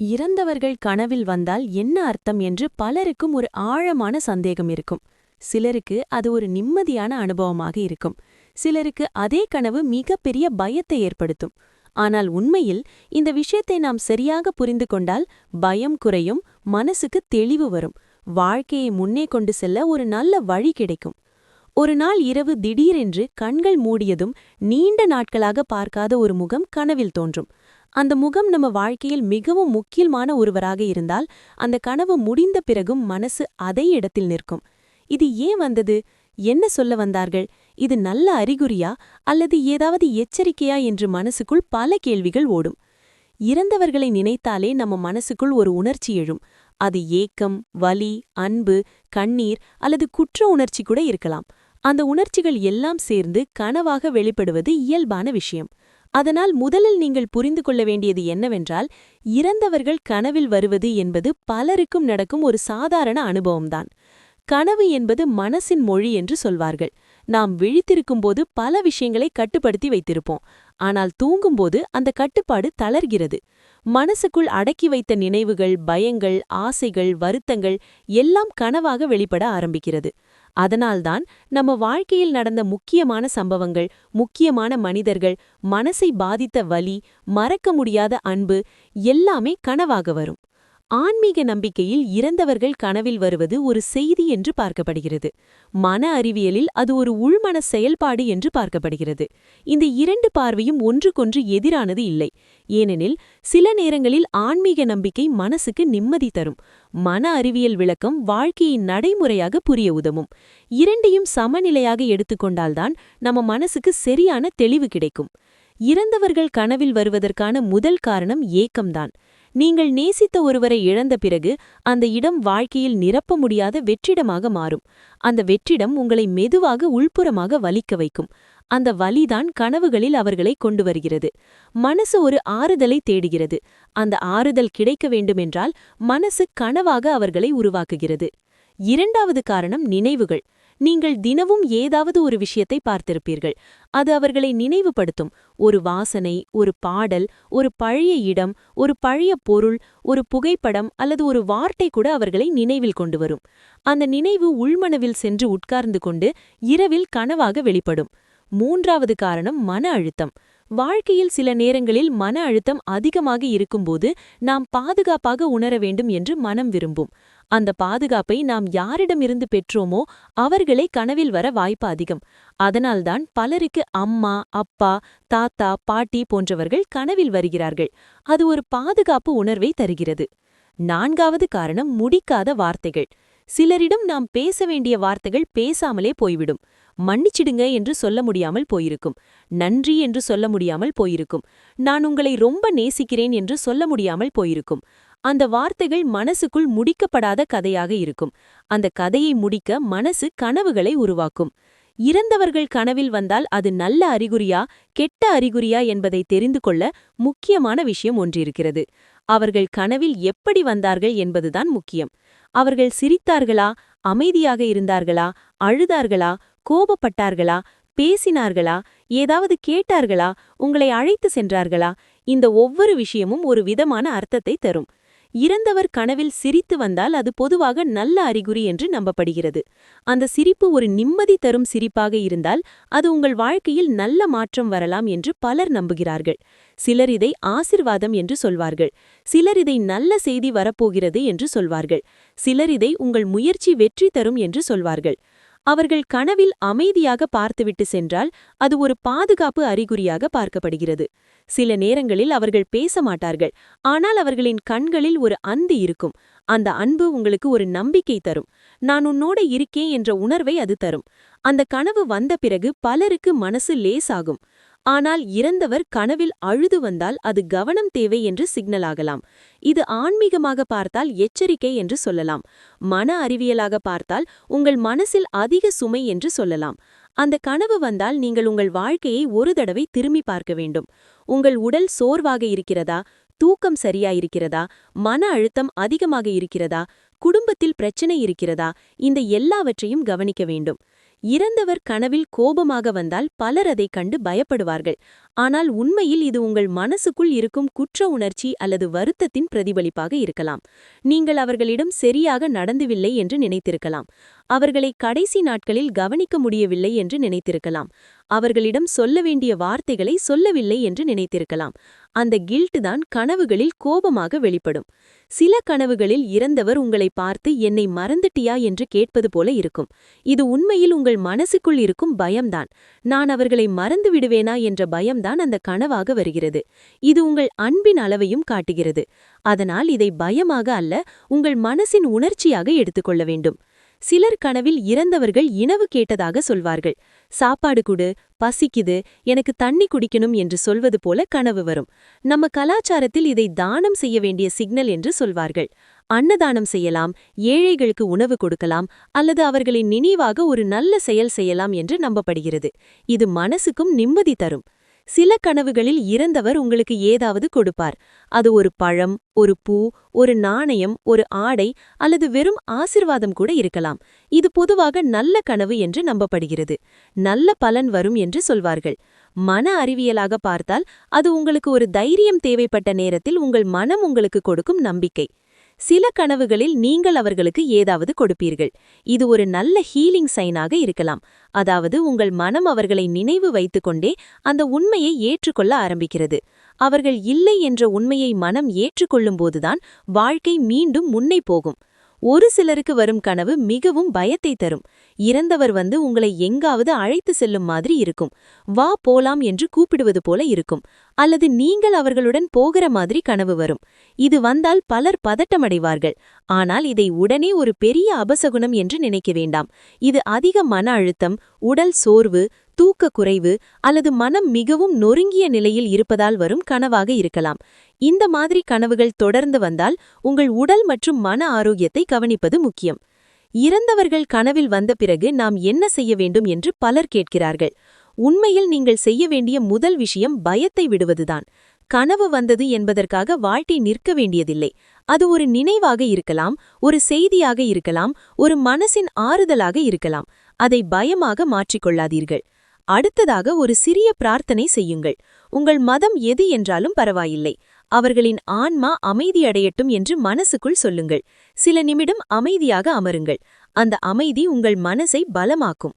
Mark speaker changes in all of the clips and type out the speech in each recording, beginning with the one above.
Speaker 1: இறந்தவர்கள் கனவில் வந்தால் என்ன அர்த்தம் என்று பலருக்கும் ஒரு ஆழமான சந்தேகம் இருக்கும். சிலருக்கு அது ஒரு நிம்மதியான அனுபவமாக இருக்கும். சிலருக்கு அதே கனவு மிகப்பெரிய பயத்தை ஏற்படுத்தும். ஆனால் உண்மையில் இந்த விஷயத்தை நாம் சரியாக புரிந்து கொண்டால் பயம் குறையும் மனசுக்கு தெளிவு வரும். வாழ்க்கையை முன்னே கொண்டு செல்ல ஒரு நல்ல வழி கிடைக்கும். ஒரு நாள் இரவு திடீரென்று கண்கள் மூடியதும் நீண்ட நாட்களாக பார்க்காத ஒரு முகம் கனவில் தோன்றும். அந்த முகம் நம்ம வாழ்க்கையில் மிகவும் முக்கியமான ஒருவராக இருந்தால் அந்த கனவு முடிந்த பிறகும் மனசு அதே இடத்தில் நிற்கும். இது ஏன் வந்தது? என்ன சொல்ல வந்தார்கள்? இது நல்ல அறிகுறியா? அல்லது ஏதாவது எச்சரிக்கையா என்று மனசுக்குள் பல கேள்விகள் ஓடும். இறந்தவர்களை நினைத்தாலே நம்ம மனசுக்குள் ஒரு உணர்ச்சி எழும். அது ஏக்கம் வலி அன்பு கண்ணீர் அல்லது குற்ற உணர்ச்சி கூட இருக்கலாம். அந்த உணர்ச்சிகள் எல்லாம் சேர்ந்து கனவாக வெளிப்படுவது இயல்பான விஷயம். அதனால் முதலில் நீங்கள் புரிந்து கொள்ள வேண்டியது என்னவென்றால் இறந்தவர்கள் கனவில் வருவது என்பது பலருக்கும் நடக்கும் ஒரு சாதாரண அனுபவம்தான். கனவு என்பது மனசின் மொழி என்று சொல்வார்கள். நாம் விழித்திருக்கும் போது பல விஷயங்களை கட்டுப்படுத்தி வைத்திருப்போம். ஆனால் தூங்கும்போது அந்த கட்டுப்பாடு தளர்கிறது. மனசுக்குள் அடக்கி வைத்த நினைவுகள் பயங்கள் ஆசைகள் வருத்தங்கள் எல்லாம் கனவாக வெளிப்பட ஆரம்பிக்கிறது. அதனால்தான் நம்ம வாழ்க்கையில் நடந்த முக்கியமான சம்பவங்கள் முக்கியமான மனிதர்கள் மனசை பாதித்த வலி மறக்க முடியாத அன்பு எல்லாமே கனவாக வரும். ஆன்மீக நம்பிக்கையில் இறந்தவர்கள் கனவில் வருவது ஒரு செய்தி என்று பார்க்கப்படுகிறது. மன அறிவியலில் அது ஒரு உள்மன செயல்பாடு என்று பார்க்கப்படுகிறது. இந்த இரண்டு பார்வையும் ஒன்றுக்கொன்று எதிரானது இல்லை. ஏனெனில் சில நேரங்களில் ஆன்மீக நம்பிக்கை மனசுக்கு நிம்மதி தரும். மன அறிவியல் விளக்கம் வாழ்க்கையின் நடைமுறையாக புரிய உதவும். இரண்டையும் சமநிலையாக எடுத்துக்கொண்டால்தான் நம்ம மனசுக்கு சரியான தெளிவு கிடைக்கும். இறந்தவர்கள் கனவில் வருவதற்கான முதல் காரணம் ஏக்கம்தான். நீங்கள் நேசித்த ஒருவரை இழந்த பிறகு அந்த இடம் வாழ்க்கையில் நிரப்ப முடியாத வெற்றிடமாக மாறும். அந்த வெற்றிடம் உங்களை மெதுவாக உள்புறமாக வலிக்க வைக்கும். அந்த வலிதான் கனவுகளில் அவர்களை கொண்டு வருகிறது மனசு ஒரு ஆறுதலை தேடுகிறது. அந்த ஆறுதல் கிடைக்க வேண்டுமென்றால் மனசு கனவாக அவர்களை உருவாக்குகிறது. இரண்டாவது காரணம் நினைவுகள். நீங்கள் தினமும் ஏதாவது ஒரு விஷயத்தை பார்த்திருப்பீர்கள். அது அவர்களை நினைவுபடுத்தும். ஒரு வாசனை ஒரு பாடல் ஒரு பழைய இடம் ஒரு பழைய பொருள் ஒரு புகைப்படம் அல்லது ஒரு வார்த்தை கூட அவர்களை நினைவில் கொண்டு வரும். அந்த நினைவு உள்மனவில் சென்று உட்கார்ந்து கொண்டு இரவில் கனவாக வெளிப்படும். மூன்றாவது காரணம் மன அழுத்தம். வாழ்க்கையில் சில நேரங்களில் மன அழுத்தம் அதிகமாக இருக்கும்போது நாம் பாதுகாப்பாக உணர வேண்டும் என்று மனம் விரும்பும். அந்த பாதுகாப்பை நாம் யாரிடமிருந்து பெற்றோமோ அவர்களே கனவில் வர வாய்ப்பு அதிகம். அதனால்தான் பலருக்கு அம்மா அப்பா தாத்தா பாட்டி போன்றவர்கள் கனவில் வருகிறார்கள். அது ஒரு பாதுகாப்பு உணர்வை தருகிறது. நான்காவது காரணம் முடிக்காத வார்த்தைகள். சிலரிடம் நாம் பேச வேண்டிய வார்த்தைகள் பேசாமலே போய்விடும். மன்னிச்சிடுங்க என்று சொல்ல முடியாமல் போயிருக்கும். நன்றி என்று சொல்ல முடியாமல் போயிருக்கும். நான் உங்களை ரொம்ப நேசிக்கிறேன் என்று சொல்ல முடியாமல் போயிருக்கும். அந்த வார்த்தைகள் மனசுக்குள் முடிக்கப்படாத கதையாக இருக்கும். அந்த கதையை முடிக்க மனசு கனவுகளை உருவாக்கும். இறந்தவர்கள் கனவில் வந்தால் அது நல்ல அறிகுறியா கெட்ட அறிகுறியா என்பதை தெரிந்து கொள்ள முக்கியமான விஷயம் ஒன்றிருக்கிறது. அவர்கள் கனவில் எப்படி வந்தார்கள் என்பதுதான் முக்கியம். அவர்கள் சிரித்தார்களா அமைதியாக இருந்தார்களா அழுதார்களா கோபப்பட்டார்களா? பேசினார்களா? ஏதாவது கேட்டார்களா? உங்களை அழைத்து சென்றார்களா? இந்த ஒவ்வொரு விஷயமும் ஒரு விதமான அர்த்தத்தை தரும். இறந்தவர் கனவில் சிரித்து வந்தால் அது பொதுவாக நல்ல அறிகுறி என்று நம்பப்படுகிறது. அந்த சிரிப்பு ஒரு நிம்மதி தரும் சிரிப்பாக இருந்தால் அது உங்கள் வாழ்க்கையில் நல்ல மாற்றம் வரலாம் என்று பலர் நம்புகிறார்கள். சிலர் இதை ஆசிர்வாதம் என்று சொல்வார்கள். சிலர் இதை நல்ல செய்தி வரப்போகிறது என்று சொல்வார்கள். சிலர் இதை உங்கள் முயற்சி வெற்றி தரும் என்று சொல்வார்கள். அவர்கள் கனவில் அமைதியாக பார்த்துவிட்டு சென்றால் அது ஒரு பாதுகாப்பு அறிகுறியாக பார்க்கப்படுகிறது. சில நேரங்களில் அவர்கள் பேச மாட்டார்கள் ஆனால் அவர்களின் கண்களில் ஒரு அந்து இருக்கும். அந்த அன்பு உங்களுக்கு ஒரு நம்பிக்கை தரும். நான் உன்னோட இருக்கேன் என்ற உணர்வை அது தரும். அந்த கனவு வந்த பிறகு பலருக்கு மனசு லேசாகும். ஆனால் இறந்தவர் கனவில் அழுது வந்தால் அது கவனம் தேவை என்று சிக்னல் ஆகலாம். இது ஆன்மீகமாக பார்த்தால் எச்சரிக்கை என்று சொல்லலாம். மன அறிவியலாக பார்த்தால் உங்கள் மனசில் அதிக சுமை என்று சொல்லலாம். அந்த கனவு வந்தால் நீங்கள் உங்கள் வாழ்க்கையை ஒரு தடவை திரும்பி பார்க்க வேண்டும். உங்கள் உடல் சோர்வாக இருக்கிறதா? தூக்கம் சரியாயிருக்கிறதா? மன அழுத்தம் அதிகமாக இருக்கிறதா? குடும்பத்தில் பிரச்சனை இருக்கிறதா? இந்த எல்லாவற்றையும் கவனிக்க வேண்டும். இறந்தவர் கனவில் கோபமாக வந்தால் பலர் அதைக் கண்டு பயப்படுவார்கள். ஆனால் உண்மையில் இது உங்கள் மனசுக்குள் இருக்கும் குற்ற உணர்ச்சி அல்லது வருத்தத்தின் பிரதிபலிப்பாக இருக்கலாம். நீங்கள் அவர்களிடம் சரியாக நடந்துவில்லை என்று நினைத்திருக்கலாம். அவர்களை கடைசி நாட்களில் கவனிக்க முடியவில்லை என்று நினைத்திருக்கலாம். அவர்களிடம் சொல்ல வேண்டிய வார்த்தைகளை சொல்லவில்லை என்று நினைத்திருக்கலாம். அந்த கில்ட் தான் கனவுகளில் கோபமாக வெளிப்படும். சில கனவுகளில் இறந்தவர் உங்களை பார்த்து என்னை மறந்துட்டியா? என்று கேட்பது போல இருக்கும். இது உண்மையில் உங்கள் மனசுக்குள் இருக்கும் பயம்தான். நான் அவர்களை மறந்து விடுவேனா என்ற பயம்தான். அந்த கனவாக வருகிறது. இது உங்கள் அன்பின் அளவையும் காட்டுகிறது. அதனால் இதை பயமாக அல்ல உங்கள் மனசின் உணர்ச்சியாக எடுத்துக்கொள்ள வேண்டும். சிலர் கனவில் இறந்தவர்கள் இனவு கேட்டதாக சொல்வார்கள். சாப்பாடு குடு பசிக்குது எனக்கு தண்ணி குடிக்கணும் என்று சொல்வது போல கனவு வரும். நம்ம கலாச்சாரத்தில் இதை தானம் செய்ய வேண்டிய சிக்னல் என்று சொல்வார்கள். அன்னதானம் செய்யலாம் ஏழைகளுக்கு உணவு கொடுக்கலாம் அல்லது அவர்களின் நினைவாக ஒரு நல்ல செயல் செய்யலாம் என்று நம்பப்படுகிறது. இது மனசுக்கும் நிம்மதி தரும். சில கனவுகளில் இறந்தவர் உங்களுக்கு ஏதாவது கொடுப்பார். அது ஒரு பழம் ஒரு பூ ஒரு நாணயம் ஒரு ஆடை அல்லது வெறும் ஆசிர்வாதம் கூட இருக்கலாம். இது பொதுவாக நல்ல கனவு என்று நம்பப்படுகிறது. நல்ல பலன் வரும் என்று சொல்வார்கள். மன அறிவியலாக பார்த்தால் அது உங்களுக்கு ஒரு தைரியம் தேவைப்பட்ட நேரத்தில் உங்கள் மனம் உங்களுக்கு கொடுக்கும் நம்பிக்கை. சில கனவுகளில் நீங்கள் அவர்களுக்கு ஏதாவது கொடுப்பீர்கள். இது ஒரு நல்ல ஹீலிங் சைனாக இருக்கலாம். அதாவது உங்கள் மனம் அவர்களை நினைவு வைத்துக்கொண்டே அந்த உண்மையை ஏற்றுக்கொள்ள ஆரம்பிக்கிறது. அவர்கள் இல்லை என்ற உண்மையை மனம் ஏற்றுக்கொள்ளும்போதுதான் வாழ்க்கை மீண்டும் முன்னே போகும். ஒரு சிலருக்கு வரும் கனவு மிகவும் பயத்தை தரும். இறந்தவர் வந்து உங்களை எங்காவது அழைத்து செல்லும் மாதிரி இருக்கும். வா போலாம் என்று கூப்பிடுவது போல இருக்கும். அல்லது நீங்கள் அவர்களுடன் போகிற மாதிரி கனவு வரும். இது வந்தால் பலர் பதட்டமடைவார்கள். ஆனால் இதை உடனே ஒரு பெரிய அபசகுணம் என்று நினைக்க வேண்டாம். இது அதிக மன அழுத்தம் உடல் சோர்வு தூக்க குறைவு அல்லது மனம் மிகவும் நொறுங்கிய நிலையில் இருப்பதால் வரும் கனவாக இருக்கலாம். இந்த மாதிரி கனவுகள் தொடர்ந்து வந்தால் உங்கள் உடல் மற்றும் மன ஆரோக்கியத்தை கவனிப்பது முக்கியம். இறந்தவர்கள் கனவில் வந்த பிறகு நாம் என்ன செய்ய வேண்டும் என்று பலர் கேட்கிறார்கள். உண்மையில் நீங்கள் செய்ய வேண்டிய முதல் விஷயம் பயத்தை விடுவதுதான். கனவு வந்தது என்பதற்காக வாழ்க்கை நிற்க வேண்டியதில்லை. அது ஒரு நினைவாக இருக்கலாம் ஒரு செய்தியாக இருக்கலாம் ஒரு மனசின் ஆறுதலாக இருக்கலாம். அதை பயமாக மாற்றிக்கொள்ளாதீர்கள். அடுத்ததாக ஒரு சிறிய பிரார்த்தனை செய்யுங்கள். உங்கள் மதம் எது என்றாலும் பரவாயில்லை. அவர்களின் ஆன்மா அமைதியடையட்டும் என்று மனசுக்குள் சொல்லுங்கள். சில நிமிடம் அமைதியாக அமருங்கள். அந்த அமைதி உங்கள் மனசை பலமாக்கும்.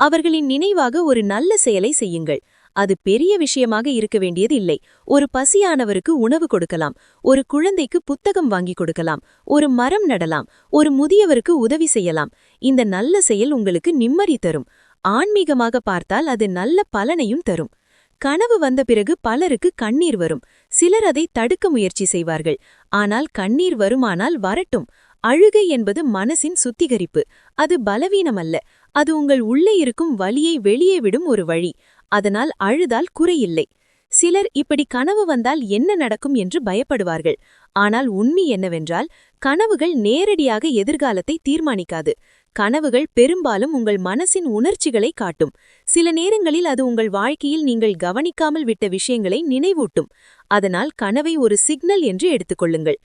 Speaker 1: அவர்களின் நினைவாக ஒரு நல்ல செயலை செய்யுங்கள். அது பெரிய விஷயமாக இருக்க வேண்டியது இல்லை ஒரு பசியானவருக்கு உணவு கொடுக்கலாம். ஒரு குழந்தைக்கு புத்தகம் வாங்கி கொடுக்கலாம். ஒரு மரம் நடலாம். ஒரு முதியவருக்கு உதவி செய்யலாம். இந்த நல்ல செயல் உங்களுக்கு நிம்மதி தரும். ஆன்மீகமாக பார்த்தால் அது நல்ல பலனையும் தரும். கனவு வந்த பிறகு பலருக்கு கண்ணீர் வரும். சிலர் அதை தடுக்க முயற்சி செய்வார்கள். ஆனால் கண்ணீர் வருமானால் வரட்டும். அழுகை என்பது மனசின் சுத்திகரிப்பு. அது பலவீனமல்ல. அது உங்கள் உள்ளே இருக்கும் வலியை வெளியே விடும் ஒரு வழி. அதனால் அழுதால் குறையில்லை. சிலர் இப்படி கனவு வந்தால் என்ன நடக்கும் என்று பயப்படுவார்கள். ஆனால் உண்மை என்னவென்றால் கனவுகள் நேரடியாக எதிர்காலத்தை தீர்மானிக்காது. கனவுகள் பெரும்பாலும் உங்கள் மனசின் உணர்ச்சிகளை காட்டும். சில நேரங்களில் அது உங்கள் வாழ்க்கையில் நீங்கள் கவனிக்காமல் விட்ட விஷயங்களை நினைவூட்டும். அதனால் கனவை ஒரு சிக்னல் என்று எடுத்துக்கொள்ளுங்கள்.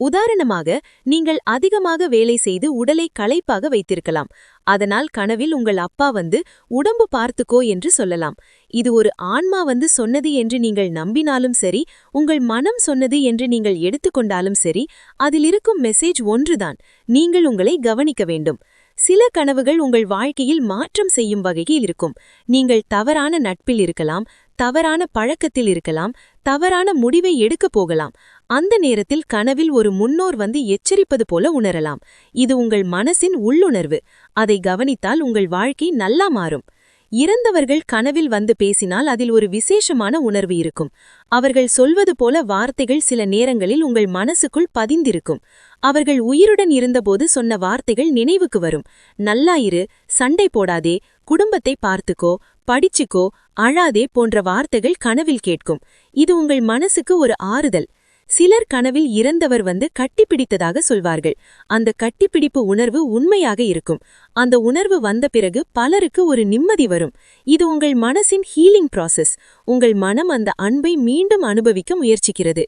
Speaker 1: உதாரணமாக நீங்கள் அதிகமாக வேலை செய்து உடலை களைப்பாக வைத்திருக்கலாம். அதனால் கனவில் உங்கள் அப்பா வந்து உடம்பு பார்த்துக்கோ என்று சொல்லலாம். இது ஒரு ஆன்மா வந்து சொன்னது என்று நீங்கள் நம்பினாலும் சரி உங்கள் மனம் சொன்னது என்று நீங்கள் எடுத்துக்கொண்டாலும் சரி அதில் இருக்கும் மெசேஜ் ஒன்றுதான். நீங்கள் உங்களை கவனிக்க வேண்டும். சில கனவுகள் உங்கள் வாழ்க்கையில் மாற்றம் செய்யும் வகையில் இருக்கும். நீங்கள் தவறான நட்பில் இருக்கலாம் தவறான பழக்கத்தில் இருக்கலாம் தவறான முடிவை எடுக்கப் போகலாம். அந்த நேரத்தில் கனவில் ஒரு முன்னோர் வந்து எச்சரிப்பது போல உணரலாம். இது உங்கள் மனசின் உள்ளுணர்வு. அதை கவனித்தால் உங்கள் வாழ்க்கை நல்லா மாறும். இறந்தவர்கள் கனவில் வந்து பேசினால் அதில் ஒரு விசேஷமான உணர்வு இருக்கும். அவர்கள் சொல்வது போல வார்த்தைகள் சில நேரங்களில் உங்கள் மனசுக்குள் பதிந்திருக்கும். அவர்கள் உயிருடன் இருந்தபோது சொன்ன வார்த்தைகள் நினைவுக்கு வரும். நல்லாயிரு சண்டை போடாதே குடும்பத்தை பார்த்துக்கோ படிச்சுக்கோ அழாதே போன்ற வார்த்தைகள் கனவில் கேட்கும். இது உங்கள் மனசுக்கு ஒரு ஆறுதல். சிலர் கனவில் இறந்தவர் வந்து கட்டிப்பிடித்ததாக சொல்வார்கள். அந்த கட்டிப்பிடிப்பு உணர்வு உண்மையாக இருக்கும். அந்த உணர்வு வந்த பிறகு பலருக்கு ஒரு நிம்மதி வரும். இது உங்கள் மனசின் ஹீலிங் ப்ராசஸ் உங்கள் மனம் அந்த அன்பை மீண்டும் அனுபவிக்க முயற்சிக்கிறது.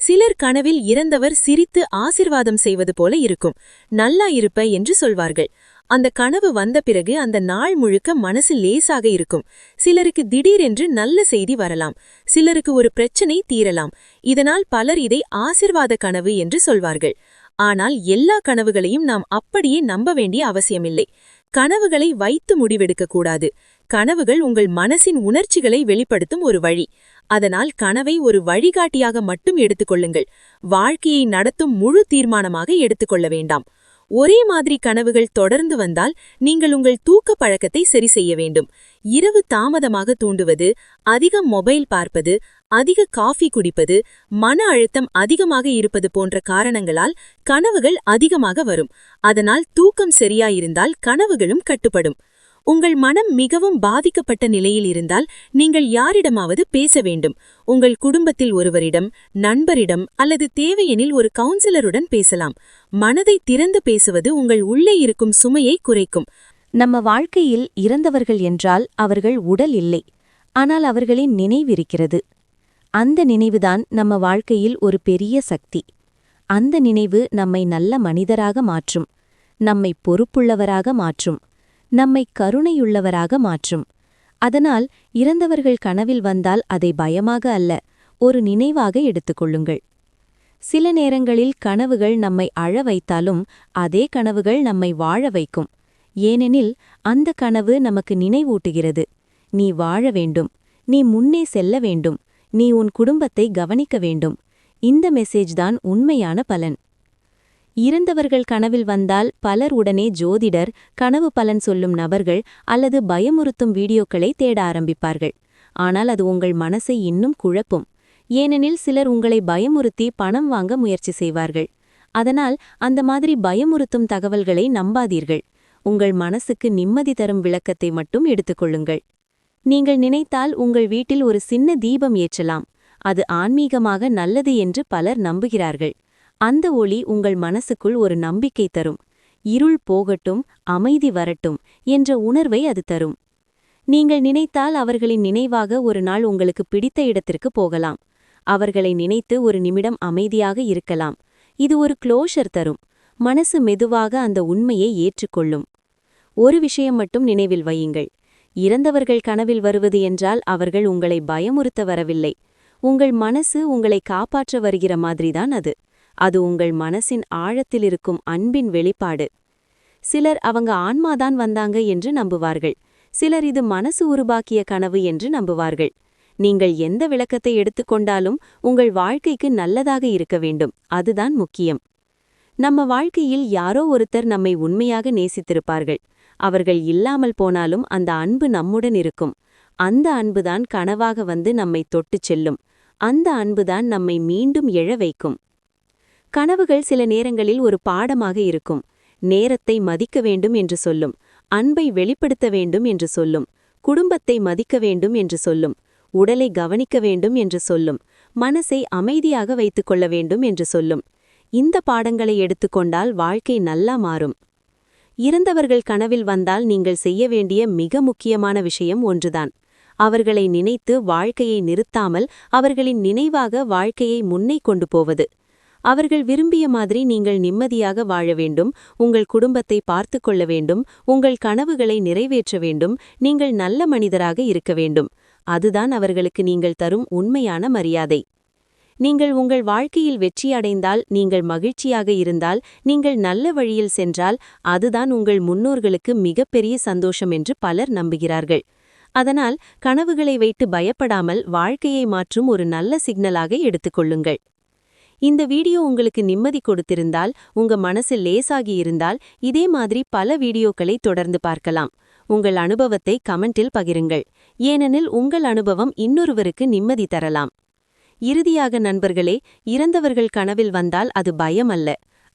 Speaker 2: சிலர் கனவில் இறந்தவர் சிரித்து ஆசிர்வாதம் செய்வது போல இருக்கும். நல்லா இருப்ப என்று சொல்வார்கள். அந்த கனவு வந்த பிறகு அந்த நாள் முழுக்க மனசு லேசாக இருக்கும். சிலருக்கு திடீரென்று நல்ல செய்தி வரலாம். சிலருக்கு ஒரு பிரச்சனை தீரலாம். இதனால் பலர் இதை ஆசிர்வாத கனவு என்று சொல்வார்கள். ஆனால் எல்லா கனவுகளையும் நாம் அப்படியே நம்ப வேண்டிய அவசியமில்லை. கனவுகளை வைத்து முடிவெடுக்கக்கூடாது கனவுகள் உங்கள் மனசின் உணர்ச்சிகளை வெளிப்படுத்தும் ஒரு வழி. அதனால் கனவை ஒரு வழிகாட்டியாக மட்டும் எடுத்துக்கொள்ளுங்கள் வாழ்க்கையை நடத்தும் முழு தீர்மானமாக எடுத்துக்கொள்ள வேண்டாம். ஒரே மாதிரி கனவுகள் தொடர்ந்து வந்தால் நீங்கள் உங்கள் தூக்க பழக்கத்தை சரி செய்ய வேண்டும். இரவு தாமதமாக தூண்டுவது அதிக மொபைல் பார்ப்பது அதிக காஃபி குடிப்பது மன அழுத்தம் அதிகமாக இருப்பது போன்ற காரணங்களால் கனவுகள் அதிகமாக வரும். அதனால் தூக்கம் சரியாயிருந்தால் கனவுகளும் கட்டுப்படும். உங்கள் மனம் மிகவும் பாதிக்கப்பட்ட நிலையில் இருந்தால் நீங்கள் யாரிடமாவது பேச வேண்டும். உங்கள் குடும்பத்தில் ஒருவரிடம் நண்பரிடம் அல்லது தேவையெனில் ஒரு கவுன்சிலருடன் பேசலாம். மனதை திறந்து பேசுவது உங்கள் உள்ளே இருக்கும் சுமையை குறைக்கும்.
Speaker 1: நம்ம வாழ்க்கையில் இறந்தவர்கள் என்றால் அவர்கள் உடல் இல்லை. ஆனால் அவர்களின் நினைவிருக்கிறது அந்த நினைவுதான் நம்ம வாழ்க்கையில் ஒரு பெரிய சக்தி. அந்த நினைவு நம்மை நல்ல மனிதராக மாற்றும். நம்மை பொறுப்புள்ளவராக மாற்றும். நம்மை கருணையுள்ளவராக மாற்றும். அதனால் இறந்தவர்கள் கனவில் வந்தால் அதை பயமாக அல்ல ஒரு நினைவாக எடுத்துக்கொள்ளுங்கள் சில நேரங்களில் கனவுகள் நம்மை அழ வைத்தாலும் அதே கனவுகள் நம்மை வாழ வைக்கும். ஏனெனில் அந்த கனவு நமக்கு நினைவூட்டுகிறது. நீ வாழ வேண்டும் நீ முன்னே செல்ல வேண்டும் நீ உன் குடும்பத்தை கவனிக்க வேண்டும். இந்த மெசேஜ் தான் உண்மையான பலன். இறந்தவர்கள் கனவில் வந்தால் பலர் உடனே ஜோதிடர் கனவு பலன் சொல்லும் நபர்கள் அல்லது பயமுறுத்தும் வீடியோக்களை தேட ஆரம்பிப்பார்கள். ஆனால் அது உங்கள் மனசை இன்னும் குழப்பும். ஏனெனில் சிலர் உங்களை பயமுறுத்தி பணம் வாங்க முயற்சி செய்வார்கள். அதனால் அந்த மாதிரி பயமுறுத்தும் தகவல்களை நம்பாதீர்கள். உங்கள் மனசுக்கு நிம்மதி தரும் விளக்கத்தை மட்டும் எடுத்துக்கொள்ளுங்கள் நீங்கள் நினைத்தால் உங்கள் வீட்டில் ஒரு சின்ன தீபம் ஏற்றலாம். அது ஆன்மீகமாக நல்லது என்று பலர் நம்புகிறார்கள். அந்த ஒளி உங்கள் மனசுக்குள் ஒரு நம்பிக்கை தரும். இருள் போகட்டும் அமைதி வரட்டும் என்ற உணர்வை அது தரும். நீங்கள் நினைத்தால் அவர்களின் நினைவாக ஒரு நாள் உங்களுக்கு பிடித்த இடத்திற்கு போகலாம். அவர்களை நினைத்து ஒரு நிமிடம் அமைதியாக இருக்கலாம். இது ஒரு க்ளோஷர் தரும். மனசு மெதுவாக அந்த உண்மையை ஏற்றுக்கொள்ளும். ஒரு விஷயம் மட்டும் நினைவில் வையுங்கள். இறந்தவர்கள் கனவில் வருவது என்றால் அவர்கள் உங்களை பயமுறுத்த வரவில்லை. உங்கள் மனசு உங்களை காப்பாற்ற வருகிற மாதிரிதான் அது. அது உங்கள் மனசின் ஆழத்தில் இருக்கும் அன்பின் வெளிப்பாடு. சிலர் அவங்க ஆன்மாதான் வந்தாங்க என்று நம்புவார்கள். சிலர் இது மனசு உருவாக்கிய கனவு என்று நம்புவார்கள். நீங்கள் எந்த விளக்கத்தை எடுத்துக்கொண்டாலும் உங்கள் வாழ்க்கைக்கு நல்லதாக இருக்க வேண்டும். அதுதான் முக்கியம். நம்ம வாழ்க்கையில் யாரோ ஒருத்தர் நம்மை உண்மையாக நேசித்திருப்பார்கள். அவர்கள் இல்லாமல் போனாலும் அந்த அன்பு நம்முடன் இருக்கும். அந்த அன்புதான் கனவாக வந்து நம்மை தொட்டுச் செல்லும். அந்த அன்புதான் நம்மை மீண்டும் எழ வைக்கும். கனவுகள் சில நேரங்களில் ஒரு பாடமாக இருக்கும். நேரத்தை மதிக்க வேண்டும் என்று சொல்லும். அன்பை வெளிப்படுத்த வேண்டும் என்று சொல்லும். குடும்பத்தை மதிக்க வேண்டும் என்று சொல்லும். உடலை கவனிக்க வேண்டும் என்று சொல்லும். மனசை அமைதியாக வைத்துக் கொள்ள வேண்டும் என்று சொல்லும். இந்த பாடங்களை எடுத்துக்கொண்டால் வாழ்க்கை நல்லா மாறும். இறந்தவர்கள் கனவில் வந்தால் நீங்கள் செய்ய வேண்டிய மிக முக்கியமான விஷயம் ஒன்றுதான். அவர்களை நினைத்து வாழ்க்கையை நிறுத்தாமல் அவர்களின் நினைவாக வாழ்க்கையை முன்னே கொண்டு போவது. அவர்கள் விரும்பிய மாதிரி நீங்கள் நிம்மதியாக வாழ வேண்டும் உங்கள் குடும்பத்தை பார்த்து கொள்ள வேண்டும் உங்கள் கனவுகளை நிறைவேற்ற வேண்டும் நீங்கள் நல்ல மனிதராக இருக்க வேண்டும். அதுதான் அவர்களுக்கு நீங்கள் தரும் உண்மையான மரியாதை. நீங்கள் உங்கள் வாழ்க்கையில் வெற்றியடைந்தால் நீங்கள் மகிழ்ச்சியாக இருந்தால் நீங்கள் நல்ல வழியில் சென்றால் அதுதான் உங்கள் முன்னோர்களுக்கு மிகப்பெரிய சந்தோஷம் என்று பலர் நம்புகிறார்கள். அதனால் கனவுகளை வைத்து பயப்படாமல் வாழ்க்கையை மாற்றும் ஒரு நல்ல சிக்னலாக எடுத்துக்கொள்ளுங்கள் இந்த வீடியோ உங்களுக்கு நிம்மதி கொடுத்திருந்தால் உங்க மனசு லேசாகி இருந்தால் இதே மாதிரி பல வீடியோக்களை தொடர்ந்து பார்க்கலாம். உங்கள் அனுபவத்தை கமெண்டில் பகிருங்கள். ஏனெனில் உங்கள் அனுபவம் இன்னொருவருக்கு நிம்மதி தரலாம். இறுதியாக நண்பர்களே இறந்தவர்கள் கனவில் வந்தால் அது பயம் அல்ல.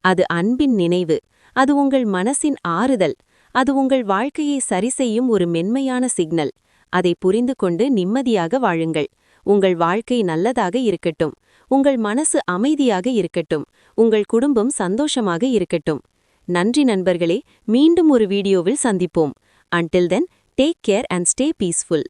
Speaker 1: அது அன்பின் நினைவு. அது உங்கள் மனசின் ஆறுதல். அது உங்கள் வாழ்க்கையை சரிசெய்யும் ஒரு மென்மையான சிக்னல். அதை புரிந்து கொண்டு நிம்மதியாக வாழுங்கள். உங்கள் வாழ்க்கை நல்லதாக இருக்கட்டும். உங்கள் மனசு அமைதியாக இருக்கட்டும். உங்கள் குடும்பம் சந்தோஷமாக இருக்கட்டும். நன்றி நண்பர்களே மீண்டும் ஒரு வீடியோவில் சந்திப்போம். Until then take care and stay peaceful